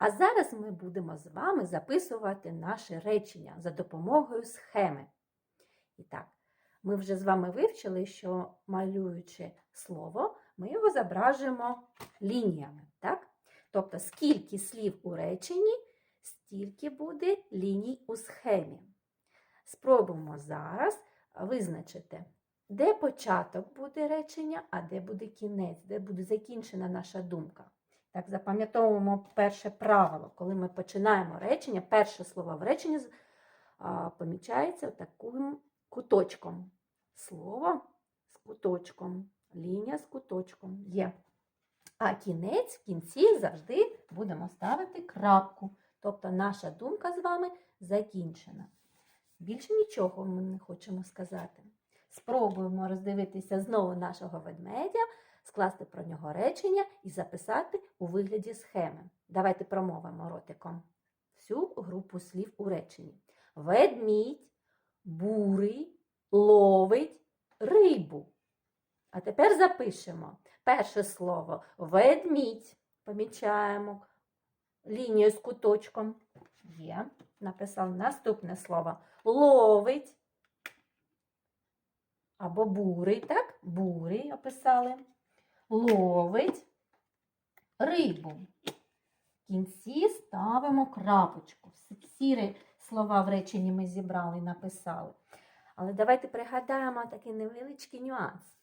А зараз ми будемо з вами записувати наше речення за допомогою схеми. І так, ми вже з вами вивчили, що малюючи слово, ми його зображуємо лініями. Так? Тобто, скільки слів у реченні, стільки буде ліній у схемі. Спробуємо зараз визначити, де початок буде речення, а де буде кінець, де буде закінчена наша думка. Так, запам'ятовуємо перше правило. Коли ми починаємо речення, перше слово в реченні помічається таким куточком. Слово з куточком, лінія з куточком є. А кінець в кінці завжди будемо ставити крапку. Тобто наша думка з вами закінчена. Більше нічого ми не хочемо сказати. Спробуємо роздивитися знову нашого ведмедя, скласти про нього речення і записати у вигляді схеми. Давайте промовимо ротиком всю групу слів у реченні. Ведмідь, бурий, ловить рибу. А тепер запишемо перше слово ведмідь. Помічаємо лінію з куточком. Є. Написав наступне слово ловить. Або бурий, так? Бурий описали. Ловить рибу. В кінці ставимо крапочку. Всі- слова в реченні ми зібрали і написали. Але давайте пригадаємо такий невеличкий нюанс.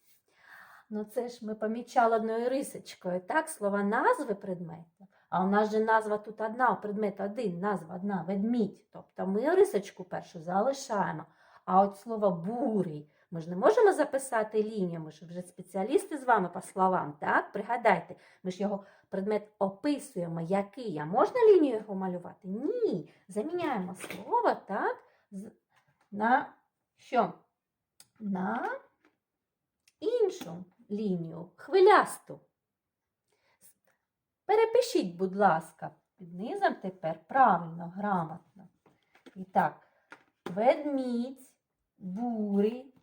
Ну, це ж ми помічали одною рисочкою, так, слова назви предмету. А у нас же назва тут одна, предмет один, назва одна, ведмідь. Тобто ми рисочку першу залишаємо. А от слово бурий ми ж не можемо записати лінію, ми ж вже спеціалісти з вами по словам, так? Пригадайте, ми ж його предмет описуємо, який. А можна лінію його малювати? Ні. Заміняємо слово, так, на що? На іншу лінію, хвилясту. Перепишіть, будь ласка, під низом тепер правильно, грамотно. І так, ведмідь, бурий,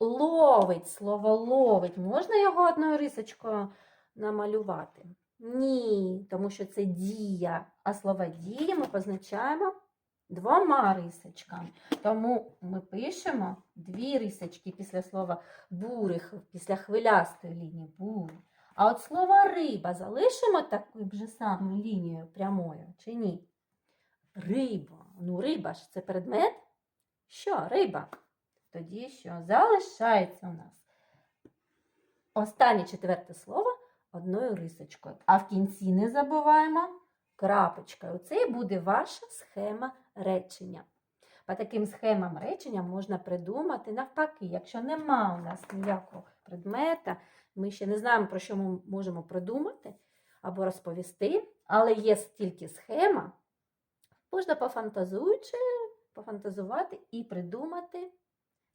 ловить, слово ловить. Можна його одною рисочкою намалювати? Ні, тому що це дія, а слово дія ми позначаємо двома рисочками. Тому ми пишемо дві рисочки після слова бурих, після хвилястої лінії бурий. А от слово риба залишимо такою же самою лінією прямою чи ні? Риба. Ну, риба ж це предмет. Що, риба? Тоді що? Залишається у нас останнє четверте слово одною рисочкою. А в кінці не забуваємо крапочкою. Це і буде ваша схема речення. По таким схемам речення можна придумати навпаки, якщо нема у нас ніякого предмета, ми ще не знаємо, про що ми можемо придумати або розповісти, але є тільки схема, можна пофантазуючи, пофантазувати і придумати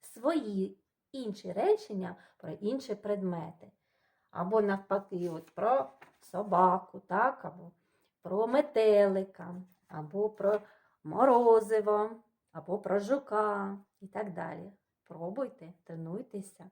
свої інші речення про інші предмети. Або навпаки, от про собаку, так, або про метелика, або про морозиво, або про жука і так далі. Пробуйте, тренуйтеся.